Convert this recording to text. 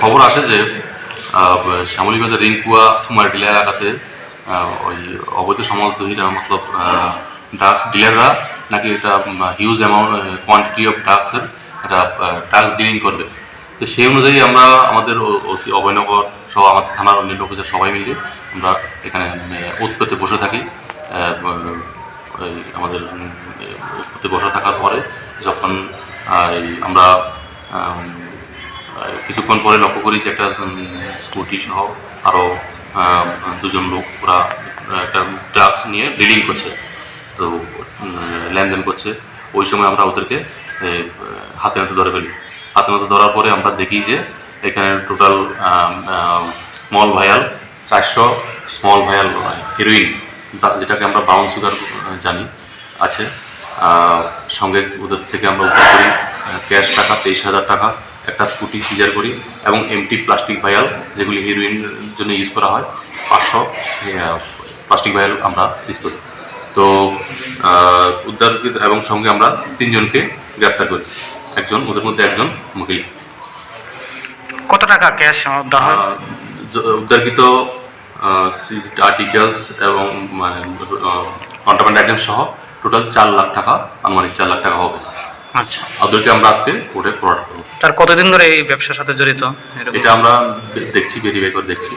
খবর আসে যে আহ, শ্যামলীবাজার রিংকুয়া কুমারডিলা এলাকাতে ওই অবৈধ সমাজ সমাজদ্রোহীরা মতলব ড্রাগস ডিলাররা নাকি এটা হিউজ অ্যামাউন্ট কোয়ান্টিটি অফ ড্রাগসের এটা ড্রাগস ডিলিং করবে। তো সেই অনুযায়ী আমরা আমাদের ওসি অভয়নগর সহ আমাদের থানার অন্যান্য অফিসার সবাই মিলে আমরা এখানে উৎপত্তি বসে থাকি। আমাদের উৎপত্তি বসে থাকার পরে যখন আমরা কিছুক্ষণ পরে লক্ষ্য করি যে একটা স্কুটি সহ আরও দুজন লোক ওরা একটা ড্রাগস নিয়ে ডিলিং করছে, তো লেনদেন করছে। ওই সময় আমরা ওদেরকে হাতে নাতে ধরে ফেলি। হাতে নাতে ধরার পরে আমরা দেখি যে এখানে টোটাল স্মল ভায়াল চারশো স্মল ভায়াল হিরোইন যেটাকে আমরা ব্রাউন সুগার জানি, আছে। সঙ্গে ওদের থেকে আমরা উদ্ধার করি। ক্যাশ টাকা তেইশ হাজার টাকা একটা স্কুটি সিজার করি এবং এমটি প্লাস্টিক ভায়াল যেগুলি হিরোইনের জন্য ইউজ করা হয় পাঁচশো প্লাস্টিক ভায়াল আমরা সিজ করি। তো উদ্ধার এবং সঙ্গে আমরা তিনজনকে গ্রেপ্তার করি। একজন ওদের মধ্যে একজন মহিলা। কত টাকা ক্যাশ উদ্ধার হয়? উদ্ধারকৃত সিজড আর্টিকেলস এবং মানে কন্ট্রাব্যান্ড আইটেম সহ টোটাল চার লাখ টাকা আনুমানিক চার লাখ টাকা হবে। আচ্ছা। ওদেরকে আমরা আজকে কোর্টে প্রোডাক্ট করব তার কতদিন ধরে এই ব্যবসার সাথে জড়িত? এটা আমরা দেখছি ভেরিফাই করে দেখছি।